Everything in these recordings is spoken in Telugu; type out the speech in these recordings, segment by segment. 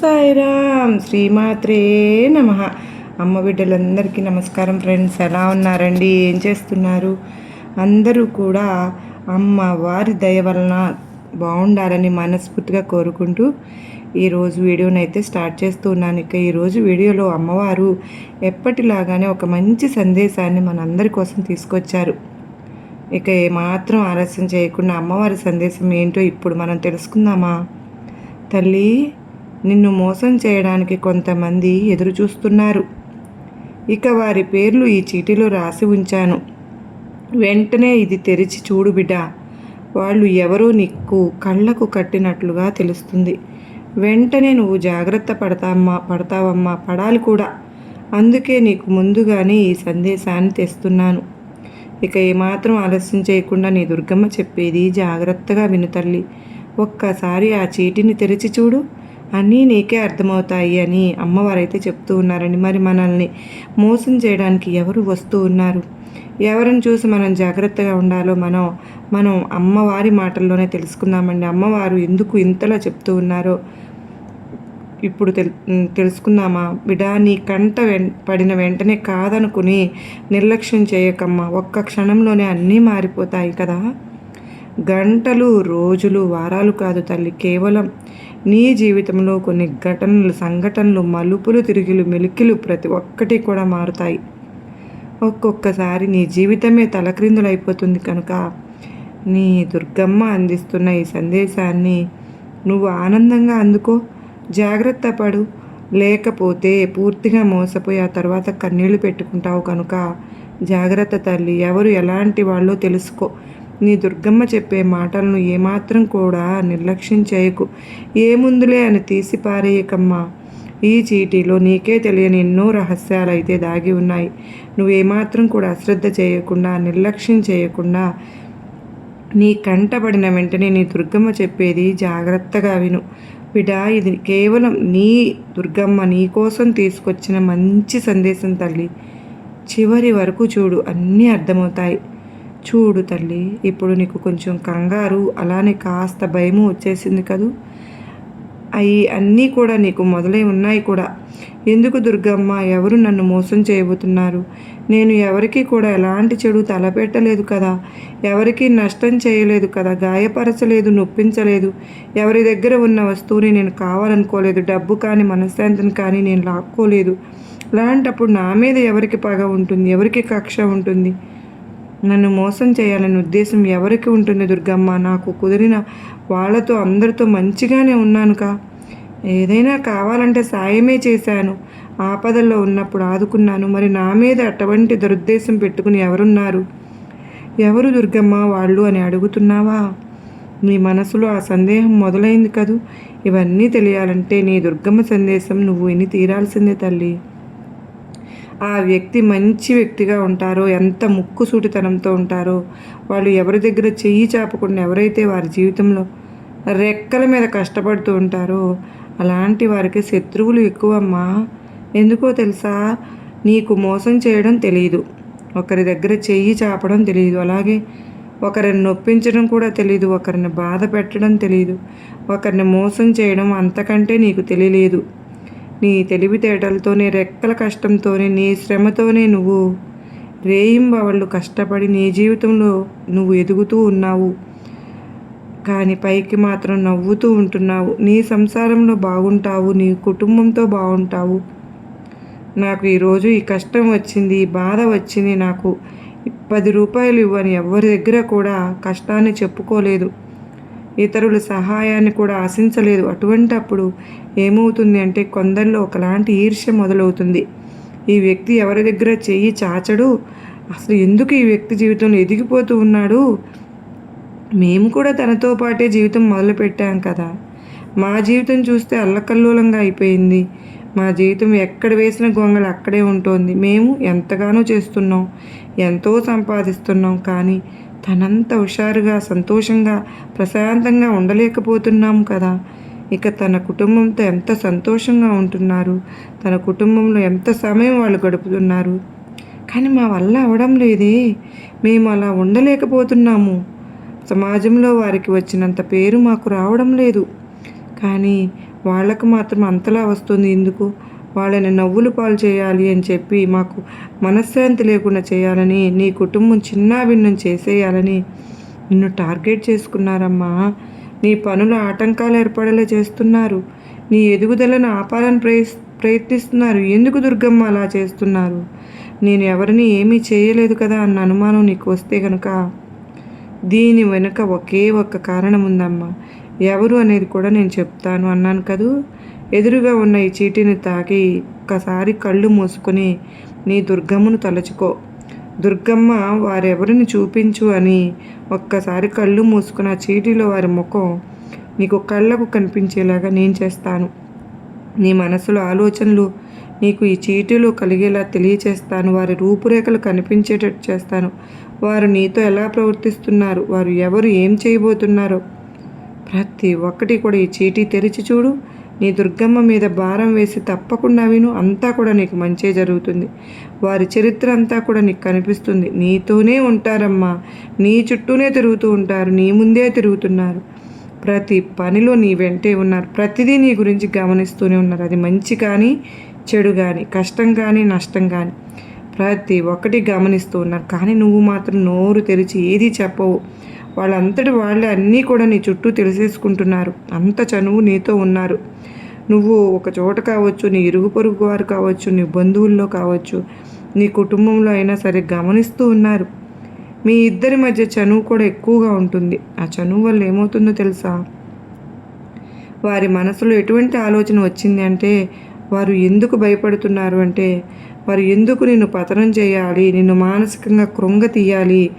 సాయిరామ్ శ్రీమాత్రే నమ. అమ్మ బిడ్డలందరికీ నమస్కారం ఫ్రెండ్స్ ఎలా ఉన్నారండి? ఏం చేస్తున్నారు? అందరూ కూడా అమ్మ వారి దయ వలన బాగుండాలని మనస్ఫూర్తిగా కోరుకుంటూ ఈరోజు వీడియోని అయితే స్టార్ట్ చేస్తూ ఉన్నాను. ఇక ఈరోజు వీడియోలో అమ్మవారు ఎప్పటిలాగానే ఒక మంచి సందేశాన్ని మనందరి కోసం తీసుకొచ్చారు. ఇక ఏమాత్రం ఆలస్యం చేయకుండా అమ్మవారి సందేశం ఏంటో ఇప్పుడు మనం తెలుసుకుందామా? తల్లి నిన్ను మోసం చేయడానికి కొంతమంది ఎదురుచూస్తున్నారు. ఇక వారి పేర్లు ఈ చీటీలో రాసి ఉంచాను. వెంటనే ఇది తెరిచి చూడు బిడ్డ. వాళ్ళు ఎవరో నీకు కళ్ళకు కట్టినట్లుగా తెలుస్తుంది. వెంటనే నువ్వు జాగ్రత్త పడతామ్మా పడతావమ్మా పడాలి కూడా. అందుకే నీకు ముందుగానే ఈ సందేశాన్ని తెస్తున్నాను. ఇక ఏమాత్రం ఆలస్యం చేయకుండా నీ దుర్గమ్మ చెప్పేది జాగ్రత్తగా విను తల్లి. ఒక్కసారి ఆ చీటిని తెరిచి చూడు. అన్నీ నీకే అర్థమవుతాయి అని అమ్మవారైతే చెప్తూ ఉన్నారండి. మరి మనల్ని మోసం చేయడానికి ఎవరు వస్తూ ఉన్నారు? ఎవరిని చూసి మనం జాగ్రత్తగా ఉండాలో మనం మనం అమ్మవారి మాటల్లోనే తెలుసుకుందామండి. అమ్మవారు ఎందుకు ఇంతలా చెప్తూ ఉన్నారో ఇప్పుడు తెల్ తెలుసుకుందామా? బిడా నీ కంట వెం పడిన వెంటనే కాదనుకుని నిర్లక్ష్యం చేయకమ్మా. ఒక్క క్షణంలోనే అన్నీ మారిపోతాయి కదా? గంటలు రోజులు వారాలు కాదు తల్లి. కేవలం నీ జీవితంలో కొన్ని ఘటనలు సంఘటనలు మలుపులు తిరిగిలు మెలికిలు ప్రతి ఒక్కటి కూడా మారుతాయి. ఒక్కొక్కసారి నీ జీవితమే తలక్రిందులైపోతుంది కనుక నీ దుర్గమ్మ అందిస్తున్న ఈ సందేశాన్ని నువ్వు ఆనందంగా అందుకో జాగ్రత్త పడు. లేకపోతే పూర్తిగా మోసపోయి ఆ తర్వాత కన్నీళ్ళు పెట్టుకుంటావు కనుక జాగ్రత్త తల్లి ఎవరు ఎలాంటి వాళ్ళో తెలుసుకో. నీ దుర్గమ్మ చెప్పే మాటలను ఏమాత్రం కూడా నిర్లక్ష్యం చేయకు. ఏముందులే అని తీసి పారేయకమ్మా ఈ చీటీలో నీకే తెలియని ఎన్నో రహస్యాలు అయితే దాగి ఉన్నాయి. నువ్వేమాత్రం కూడా అశ్రద్ధ చేయకుండా నిర్లక్ష్యం చేయకుండా నీ కంటపడిన వెంటనే నీ దుర్గమ్మ చెప్పేది జాగ్రత్తగా విను. బిడా ఇది కేవలం నీ దుర్గమ్మ నీ కోసం తీసుకొచ్చిన మంచి సందేశం తల్లి. చివరి వరకు చూడు అన్నీ అర్థమవుతాయి. చూడు తల్లి ఇప్పుడు నీకు కొంచెం కంగారు అలానే కాస్త భయము వచ్చేసింది కదూ? అవి అన్నీ కూడా నీకు మొదలై ఉన్నాయి కూడా. ఎందుకు దుర్గమ్మ ఎవరు నన్ను మోసం చేయబోతున్నారు? నేను ఎవరికీ కూడా ఎలాంటి చెడు తలపెట్టలేదు కదా. ఎవరికీ నష్టం చేయలేదు కదా. గాయపరచలేదు నొప్పించలేదు. ఎవరి దగ్గర ఉన్న వస్తువుని నేను కావాలనుకోలేదు. డబ్బు కానీ మనశ్శాంతిని కానీ నేను లాక్కోలేదు. అలాంటప్పుడు నా మీద ఎవరికి పగ ఉంటుంది? ఎవరికి కక్ష ఉంటుంది? నన్ను మోసం చేయాలనే ఉద్దేశం ఎవరికి ఉంటుంది దుర్గమ్మ? నాకు కుదిరిన వాళ్ళతో అందరితో మంచిగానే ఉన్నానుగా ఏదైనా కావాలంటే సాయమే చేశాను. ఆపదల్లో ఉన్నప్పుడు ఆదుకున్నాను. మరి నా మీద అటువంటి దురుద్దేశం పెట్టుకుని ఎవరున్నారు? ఎవరు దుర్గమ్మ వాళ్ళు అని అడుగుతున్నావా? నీ మనసులో ఆ సందేహం మొదలైంది కదూ? ఇవన్నీ తెలియాలంటే నీ దుర్గమ్మ సందేశం నువ్వు విని తీరాల్సిందే తల్లి. ఆ వ్యక్తి మంచి వ్యక్తిగా ఉంటారో ఎంత ముక్కుసూటితనంతో ఉంటారో వాళ్ళు ఎవరి దగ్గర చెయ్యి చాపకుండా ఎవరైతే వారి జీవితంలో రెక్కల మీద కష్టపడుతూ ఉంటారో అలాంటి వారికి శత్రువులు ఎక్కువమ్మా. ఎందుకో తెలుసా? నీకు మోసం చేయడం తెలియదు ఒకరి దగ్గర చెయ్యి చాపడం తెలియదు అలాగే ఒకరిని నొప్పించడం కూడా తెలియదు ఒకరిని బాధ పెట్టడం తెలియదు ఒకరిని మోసం చేయడం అంతకంటే నీకు తెలియలేదు. నీ తెలివితేటలతోనే రెక్కల కష్టంతోనే నీ శ్రమతోనే నువ్వు రేయింబవళ్ళు కష్టపడి నీ జీవితంలో నువ్వు ఎదుగుతూ ఉన్నావు. కానీ పైకి మాత్రం నవ్వుతూ ఉంటున్నావు. నీ సంసారంలో బాగుంటావు. నీ కుటుంబంతో బాగుంటావు. నాకు ఈరోజు ఈ కష్టం వచ్చింది ఈ బాధ వచ్చింది నాకు. పది రూపాయలు ఇవ్వని ఎవరి దగ్గర కూడా కష్టాన్ని చెప్పుకోలేదు. ఇతరుల సహాయాన్ని కూడా ఆశించలేదు. అటువంటప్పుడు ఏమవుతుంది అంటే కొందరిలో ఒకలాంటి ఈర్ష్య మొదలవుతుంది. ఈ వ్యక్తి ఎవరి దగ్గర చెయ్యి చాచడు? అసలు ఎందుకు ఈ వ్యక్తి జీవితంలో ఎదిగిపోతూ ఉన్నాడు? మేము కూడా తనతో పాటే జీవితం మొదలుపెట్టాం కదా. మా జీవితం చూస్తే అల్లకల్లోలంగా అయిపోయింది. మా జీవితం ఎక్కడ వేసిన గొంగళి అక్కడే ఉంటుంది. మేము ఎంతగానో చేస్తున్నాం. ఎంతో సంపాదిస్తున్నాం. కానీ తనంత హుషారుగా సంతోషంగా ప్రశాంతంగా ఉండలేకపోతున్నాం కదా. ఇక తన కుటుంబంతో ఎంత సంతోషంగా ఉంటున్నారు? తన కుటుంబంలో ఎంత సమయం వాళ్ళు గడుపుతున్నారు? కానీ మా వల్ల అవడం లేదే. మేము అలా ఉండలేకపోతున్నాము. సమాజంలో వారికి వచ్చినంత పేరు మాకు రావడం లేదు. కానీ వాళ్ళకు మాత్రం అంతలా వస్తుంది ఎందుకు? వాళ్ళని నవ్వులు పాలు చేయాలి అని చెప్పి మాకు మనశ్శాంతి లేకుండా చేయాలని నీ కుటుంబం చిన్నాభిన్నం చేసేయాలని నిన్ను టార్గెట్ చేసుకున్నారమ్మా. నీ పనులు ఆటంకాలు ఏర్పడేలా చేస్తున్నారు. నీ ఎదుగుదలను ఆపాలని ప్రయత్ ప్రయత్నిస్తున్నారు. ఎందుకు దుర్గమ్మ అలా చేస్తున్నారు? నేను ఎవరిని ఏమీ చేయలేదు కదా అన్న అనుమానం నీకు వస్తే కనుక దీని వెనుక ఒకే ఒక్క కారణం ఉందమ్మా. ఎవరు అనేది కూడా నేను చెప్తాను అన్నాను కదూ? ఎదురుగా ఉన్న ఈ చీటీని తాకి ఒక్కసారి కళ్ళు మూసుకొని నీ దుర్గమ్మను తలుచుకో. దుర్గమ్మ వారెవరిని చూపించు అని ఒక్కసారి కళ్ళు మూసుకున్న ఆ చీటీలో వారి ముఖం నీకు కళ్ళకు కనిపించేలాగా నేను చేస్తాను. నీ మనసులో ఆలోచనలు నీకు ఈ చీటీలో కలిగేలా తెలియచేస్తాను. వారి రూపురేఖలు కనిపించేటట్టు చేస్తాను. వారు నీతో ఎలా ప్రవర్తిస్తున్నారు? వారు ఎవరు? ఏం చేయబోతున్నారో? ప్రతి ఒక్కటి కూడా ఈ చీటీ తెరిచి చూడు. నీ దుర్గమ్మ మీద భారం వేసి తప్పకుండా విను అంతా కూడా నీకు మంచే జరుగుతుంది. వారి చరిత్ర అంతా కూడా నీకు కనిపిస్తుంది. నీతోనే ఉంటారమ్మా. నీ చుట్టూనే తిరుగుతూ ఉంటారు. నీ ముందే తిరుగుతున్నారు. ప్రతి పనిలో నీ వెంటే ఉన్నారు. ప్రతిదీ నీ గురించి గమనిస్తూనే ఉన్నారు. అది మంచి కానీ చెడు కానీ కష్టం కానీ నష్టం కానీ. ప్రతి ఒక్కటి గమనిస్తూ ఉన్నారు. కానీ నువ్వు మాత్రం నోరు తెరిచి ఏది చెప్పవు. వాళ్ళంతటి వాళ్ళే అన్నీ కూడా నీ చుట్టూ తెలిసేసుకుంటున్నారు. అంత చనువు నీతో ఉన్నారు. నువ్వు ఒక చోట కావచ్చు నీ ఇరుగు పొరుగు వారు కావచ్చు నీ బంధువుల్లో కావచ్చు నీ కుటుంబంలో అయినా సరే గమనిస్తూ ఉన్నారు. మీ ఇద్దరి మధ్య చనువు కూడా ఎక్కువగా ఉంటుంది. ఆ చనువు వల్ల ఏమవుతుందో తెలుసా? వారి మనసులో ఎటువంటి ఆలోచన వచ్చింది అంటే వారు ఎందుకు భయపడుతున్నారు అంటే వారు ఎందుకు నిన్ను పతనం చేయాలి? నిన్ను మానసికంగా కృంగ తీయాలి?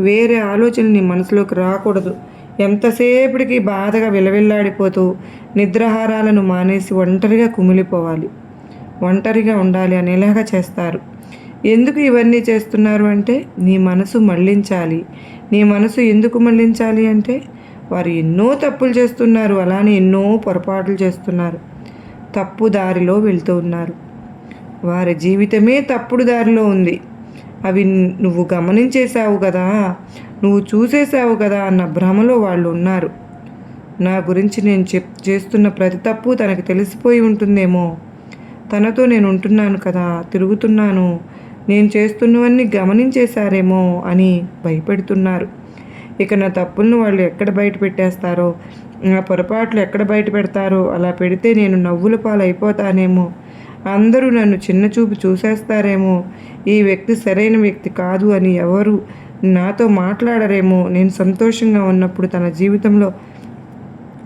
వేరే ఆలోచన నీ మనసులోకి రాకూడదు. ఎంతసేపటికి బాధగా విలవిల్లాడిపోతూ నిద్రాహారాలను మానేసి ఒంటరిగా కుమిలిపోవాలి. ఒంటరిగా ఉండాలి అనేలాగా చేస్తారు? ఎందుకు ఇవన్నీ చేస్తున్నారు అంటే నీ మనసు మళ్ళించాలి నీ మనసు ఎందుకు మళ్ళించాలి అంటే వారు ఎన్నో తప్పులు చేస్తున్నారు అలానే ఎన్నో పొరపాట్లు చేస్తున్నారు. తప్పు దారిలో వెళ్తూ ఉన్నారు. వారి జీవితమే తప్పుడు దారిలో ఉంది. అవి నువ్వు గమనించేశావు కదా నువ్వు చూసేశావు కదా అన్న భ్రమలో వాళ్ళు ఉన్నారు. నా గురించి నేను చెప్ చేస్తున్న ప్రతి తప్పు తనకు తెలిసిపోయి ఉంటుందేమో. తనతో నేను ఉంటున్నాను కదా తిరుగుతున్నాను. నేను చేస్తున్నవన్నీ గమనించేశారేమో అని భయపెడుతున్నారు. ఇక నా తప్పులను వాళ్ళు ఎక్కడ బయట పెట్టేస్తారో నా పొరపాట్లు ఎక్కడ బయట పెడతారో అలా పెడితే నేను నవ్వుల పాలైపోతానేమో. అందరూ నన్ను చిన్న చూపు చూసేస్తారేమో. ఈ వ్యక్తి సరైన వ్యక్తి కాదు అని ఎవరు నాతో మాట్లాడరేమో. నేను సంతోషంగా ఉన్నప్పుడు తన జీవితంలో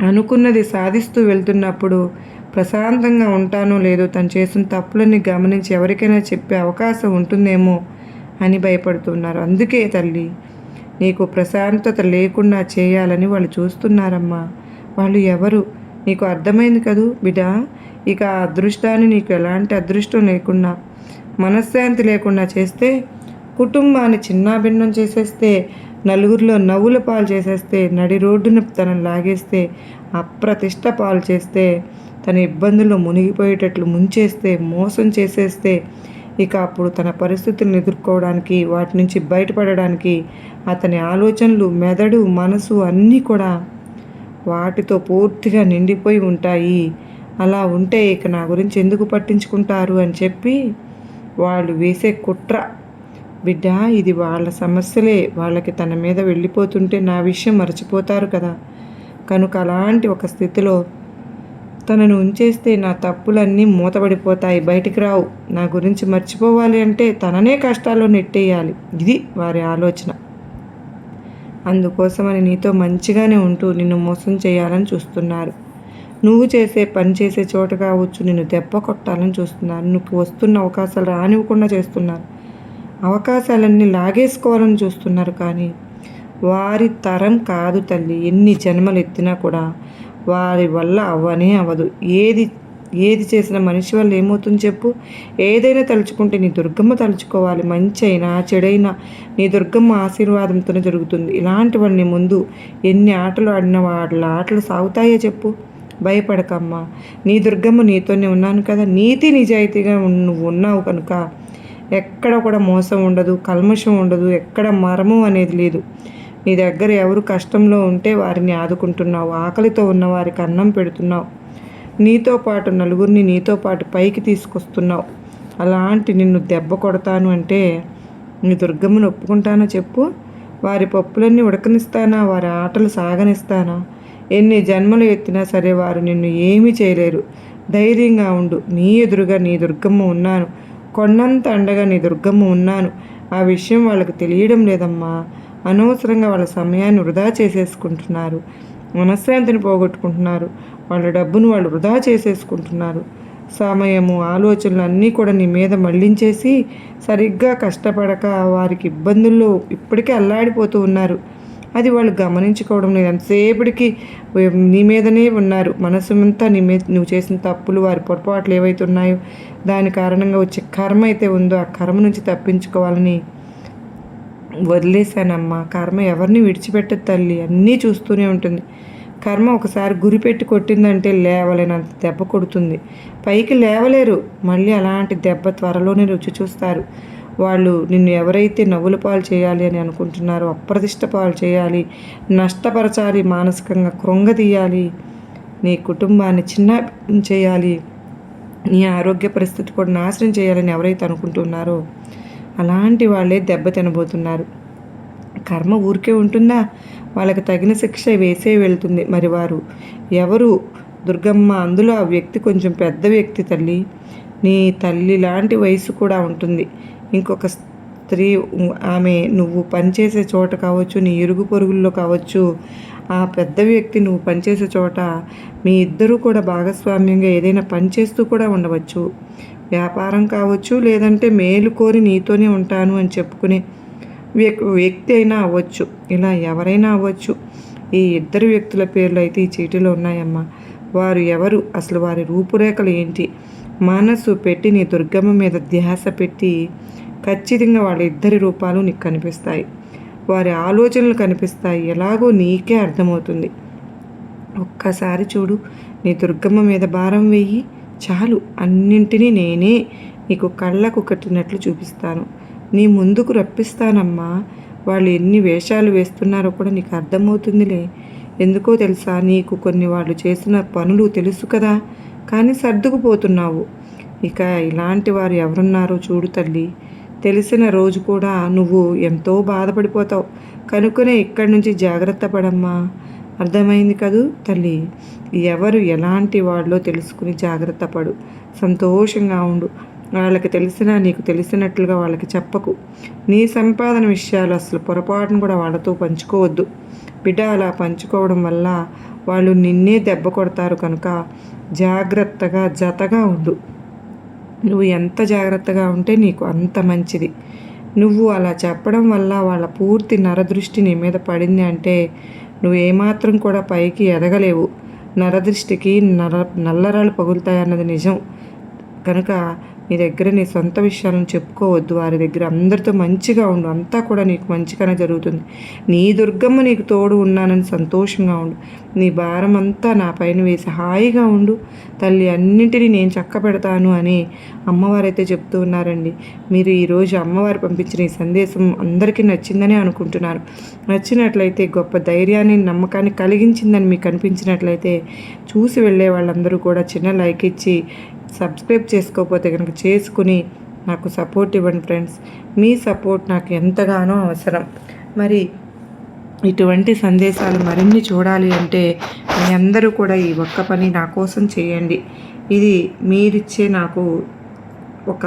అనుకున్నది సాధిస్తూ వెళ్తున్నప్పుడు ప్రశాంతంగా ఉంటానో లేదో తను చేసిన తప్పులని గమనించి ఎవరికైనా చెప్పే అవకాశం ఉంటుందేమో అని భయపడుతున్నారు. అందుకే తల్లి నీకు ప్రశాంతత లేకుండా చేయాలని వాళ్ళు చూస్తున్నారమ్మా. వాళ్ళు ఎవరు? నీకు అర్థమైంది కదూ బిడ్డ ఇక అదృష్టాన్ని నీకు ఎలాంటి అదృష్టం లేకుండా మనశ్శాంతి లేకుండా చేస్తే కుటుంబాన్ని చిన్నాభిన్నం చేసేస్తే నలుగురిలో నవ్వుల పాలు చేసేస్తే నడి రోడ్డున తనను లాగేస్తే అప్రతిష్ట పాలు చేస్తే తన ఇబ్బందుల్లో మునిగిపోయేటట్లు ముంచేస్తే మోసం చేసేస్తే ఇక అప్పుడు తన పరిస్థితులను ఎదుర్కోవడానికి వాటి నుంచి బయటపడడానికి అతని ఆలోచనలు మెదడు మనసు అన్నీ కూడా వాటితో పూర్తిగా నిండిపోయి ఉంటాయి. అలా ఉంటే ఇక నా గురించి ఎందుకు పట్టించుకుంటారు అని చెప్పి వాళ్ళు వేసే కుట్ర. బిడ్డ ఇది వాళ్ళ సమస్యలే. వాళ్ళకి తన మీద వెళ్ళిపోతుంటే నా విషయం మర్చిపోతారు కదా. కనుక అలాంటి ఒక స్థితిలో తనను ఉంచేస్తే నా తప్పులన్నీ మూతపడిపోతాయి బయటికి రావు. నా గురించి మర్చిపోవాలి అంటే తననే కష్టాల్లో నెట్టేయాలి. ఇది వారి ఆలోచన. అందుకోసమని నీతో మంచిగానే ఉంటూ నిన్ను మోసం చేయాలని చూస్తున్నారు. నువ్వు చేసే పని చేసే చోట కావచ్చు నిన్ను దెబ్బ కొట్టాలని చూస్తున్నారు. నువ్వు వస్తున్న అవకాశాలు రానివ్వకుండా చేస్తున్నారు. అవకాశాలన్నీ లాగేసుకోవాలని చూస్తున్నారు కానీ వారి తరం కాదు తల్లి. ఎన్ని జన్మలు ఎత్తినా కూడా వారి వల్ల అవ్వనే అవ్వదు. ఏది ఏది చేసిన మనిషి వల్ల ఏమవుతుంది చెప్పు? ఏదైనా తలుచుకుంటే నీ దుర్గమ్మ తలుచుకోవాలి. మంచి అయినా చెడైనా నీ దుర్గమ్మ ఆశీర్వాదంతోనే జరుగుతుంది. ఇలాంటి ముందు ఎన్ని ఆటలు ఆడిన వాళ్ళ ఆటలు సాగుతాయో చెప్పు. భయపడకమ్మా. నీ దుర్గమ్మ నీతోనే ఉన్నాను కదా. నీతి నిజాయితీగా నువ్వు ఉన్నావు కనుక ఎక్కడ కూడా మోసం ఉండదు కల్మషం ఉండదు ఎక్కడ మరము అనేది లేదు. నీ దగ్గర ఎవరు కష్టంలో ఉంటే వారిని ఆదుకుంటున్నావు ఆకలితో ఉన్న వారికి అన్నం పెడుతున్నావు. నీతో పాటు నలుగురిని నీతో పాటు పైకి తీసుకొస్తున్నావు. అలాంటి నిన్ను దెబ్బ కొడతాను అంటే నీ దుర్గమ్మను ఒప్పుకుంటానా చెప్పు? వారి పప్పులన్నీ ఉడకనిస్తానా? వారి ఆటలు సాగనిస్తానా? ఎన్ని జన్మలు ఎత్తినా సరే వారు నిన్ను ఏమీ చేయలేరు. ధైర్యంగా ఉండు. నీ ఎదురుగా నీ దుర్గమ్మ ఉన్నాను. కొండంత అండగా నీ దుర్గమ్మ ఉన్నాను. ఆ విషయం వాళ్ళకు తెలియడం లేదమ్మా. అనవసరంగా వాళ్ళ సమయాన్ని వృధా చేసేసుకుంటున్నారు. మనశ్శాంతిని పోగొట్టుకుంటున్నారు. వాళ్ళ డబ్బును వాళ్ళు వృధా చేసేసుకుంటున్నారు. సమయము ఆలోచనలు అన్నీ కూడా నీ మీద మళ్ళించేసి సరిగ్గా కష్టపడక వారికి ఇబ్బందుల్లో ఇప్పటికే అల్లాడిపోతూ ఉన్నారు. అది వాళ్ళు గమనించుకోవడం లేదు. ఎంతసేపటికి నీ మీదనే ఉన్నారు. మనసు నీ మీద నువ్వు చేసిన తప్పులు వారి పొరపాట్లు ఏవైతే ఉన్నాయో దాని కారణంగా వచ్చే కర్మ అయితే ఉందో ఆ కర్మ నుంచి తప్పించుకోవాలని వదిలేశానమ్మా. కర్మ ఎవరిని విడిచిపెట్టదు తల్లి. అన్నీ చూస్తూనే ఉంటుంది. కర్మ ఒకసారి గురిపెట్టి కొట్టిందంటే లేవలేనంత దెబ్బ కొడుతుంది. పైకి లేవలేరు. మళ్ళీ అలాంటి దెబ్బ త్వరలోనే రుచి చూస్తారు. వాళ్ళు నిన్ను ఎవరైతే నవ్వుల పాలు చేయాలి అని అనుకుంటున్నారో అప్రతిష్ట పాలు చేయాలి నష్టపరచాలి మానసికంగా కృంగదీయాలి నీ కుటుంబాన్ని చిన్న చేయాలి నీ ఆరోగ్య పరిస్థితి కూడా నాశనం చేయాలని ఎవరైతే అనుకుంటున్నారో అలాంటి వాళ్ళే దెబ్బ తినబోతున్నారు. కర్మ ఊరికే ఉంటుందా వాళ్ళకి తగిన శిక్ష వేసే వెళ్తుంది. మరి వారు ఎవరు? దుర్గమ్మ అందులో ఆ వ్యక్తి కొంచెం పెద్ద వ్యక్తి తల్లి. నీ తల్లి లాంటి వయసు కూడా ఉంటుంది. ఇంకొక స్త్రీ ఆమె నువ్వు పనిచేసే చోట కావచ్చు నీ ఇరుగు పొరుగుల్లో కావచ్చు ఆ పెద్ద వ్యక్తి నువ్వు పనిచేసే చోట మీ ఇద్దరూ కూడా భాగస్వామ్యంగా ఏదైనా పని చేస్తూ కూడా ఉండవచ్చు. వ్యాపారం కావచ్చు లేదంటే మేలు కోరి నీతోనే ఉంటాను అని చెప్పుకునే వ్యక్తి అయినా అవ్వచ్చు. ఇలా ఎవరైనా అవ్వచ్చు. ఈ ఇద్దరు వ్యక్తుల పేర్లు అయితే ఈ చీటీలో ఉన్నాయమ్మా. వారు ఎవరు? అసలు వారి రూపురేఖలు ఏంటి? మనసు పెట్టి నీ దుర్గమ్మ మీద ధ్యాస పెట్టి ఖచ్చితంగా వాళ్ళ ఇద్దరి రూపాలు నీకు కనిపిస్తాయి. వారి ఆలోచనలు కనిపిస్తాయి. ఎలాగో నీకే అర్థమవుతుంది. ఒక్కసారి చూడు నీ దుర్గమ్మ మీద భారం వెయ్యి చాలు అన్నింటినీ నేనే నీకు కళ్ళకు కట్టినట్లు చూపిస్తాను. నీ ముందుకు రప్పిస్తానమ్మా. వాళ్ళు ఎన్ని వేషాలు వేస్తున్నారో కూడా నీకు అర్థమవుతుందిలే. ఎందుకో తెలుసా నీకు కొన్ని వాళ్ళు చేసిన పనులు తెలుసు కదా. కానీ సర్దుకుపోతున్నావు. ఇక ఇలాంటి వారు ఎవరున్నారో చూడు తల్లి. తెలిసిన రోజు కూడా నువ్వు ఎంతో బాధపడిపోతావు. కనుక్కునే ఇక్కడి నుంచి జాగ్రత్త పడమ్మా. అర్థమైంది కదూ తల్లి. ఎవరు ఎలాంటి వాళ్ళో తెలుసుకుని జాగ్రత్త పడు. సంతోషంగా ఉండు. వాళ్ళకి తెలిసినా నీకు తెలిసినట్లుగా వాళ్ళకి చెప్పకు. నీ సంపాదన విషయాలు అసలు పొరపాటును కూడా వాళ్ళతో పంచుకోవద్దు. బిడ్డ అలా పంచుకోవడం వల్ల వాళ్ళు నిన్నే దెబ్బ కొడతారు కనుక జాగ్రత్తగా జతగా ఉండు. నువ్వు ఎంత జాగ్రత్తగా ఉంటే నీకు అంత మంచిది. నువ్వు అలా చెప్పడం వల్ల వాళ్ళ పూర్తి నరదృష్టి నీ మీద పడింది అంటే నువ్వు ఏమాత్రం కూడా పైకి ఎదగలేవు. నరదృష్టికి నర నల్లరాలు పగులుతాయన్నది నిజం. కనుక నీ దగ్గర నీ సొంత విషయాలను చెప్పుకోవద్దు. వారి దగ్గర అందరితో మంచిగా ఉండు. అంతా కూడా నీకు మంచిగానే జరుగుతుంది. నీ దుర్గమ్మ నీకు తోడు ఉన్నానని సంతోషంగా ఉండు. నీ భారం అంతా నా పైన వేసి హాయిగా ఉండు. తల్లి అన్నింటినీ నేను చక్క పెడతాను అని అమ్మవారైతే చెప్తూ ఉన్నారండి. మీరు ఈరోజు అమ్మవారు పంపించిన ఈ సందేశం అందరికీ నచ్చిందని అనుకుంటున్నాను నచ్చినట్లయితే గొప్ప ధైర్యాన్ని నమ్మకాన్ని కలిగించిందని మీకు అనిపించినట్లయితే చూసి వెళ్ళే వాళ్ళందరూ కూడా చిన్న లైక్ ఇచ్చి సబ్స్క్రైబ్ చేసుకోకపోతే కనుక చేసుకుని నాకు సపోర్ట్ ఇవ్వండి ఫ్రెండ్స్. మీ సపోర్ట్ నాకు ఎంతగానో అవసరం. మరి ఇటువంటి సందేశాలు మరిన్ని చూడాలి అంటే మీ అందరూ కూడా ఈ ఒక్క పని నా కోసం చేయండి. ఇది మీరిచ్చే నాకు ఒక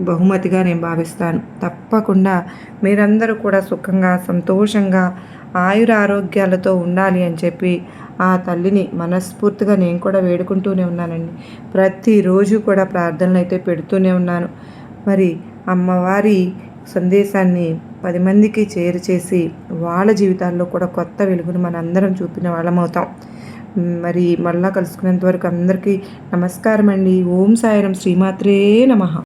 బహుమతిగా నేను భావిస్తాను. తప్పకుండా మీరందరూ కూడా సుఖంగా సంతోషంగా ఆయుర ఆరోగ్యాలతో ఉండాలి అని చెప్పి ఆ తల్లిని మనస్ఫూర్తిగా నేను కూడా వేడుకుంటూనే ఉన్నానండి. ప్రతిరోజు కూడా ప్రార్థనలు అయితే పెడుతూనే ఉన్నాను. మరి అమ్మవారి సందేశాన్ని పది మందికి చేసి వాళ్ళ జీవితాల్లో కూడా కొత్త వెలుగును మనందరం చూపిన వాళ్ళమవుతాం మరి మళ్ళా కలుసుకునేంత వరకు అందరికీ నమస్కారం అండి ఓం సాయరం. శ్రీమాత్రే నమ.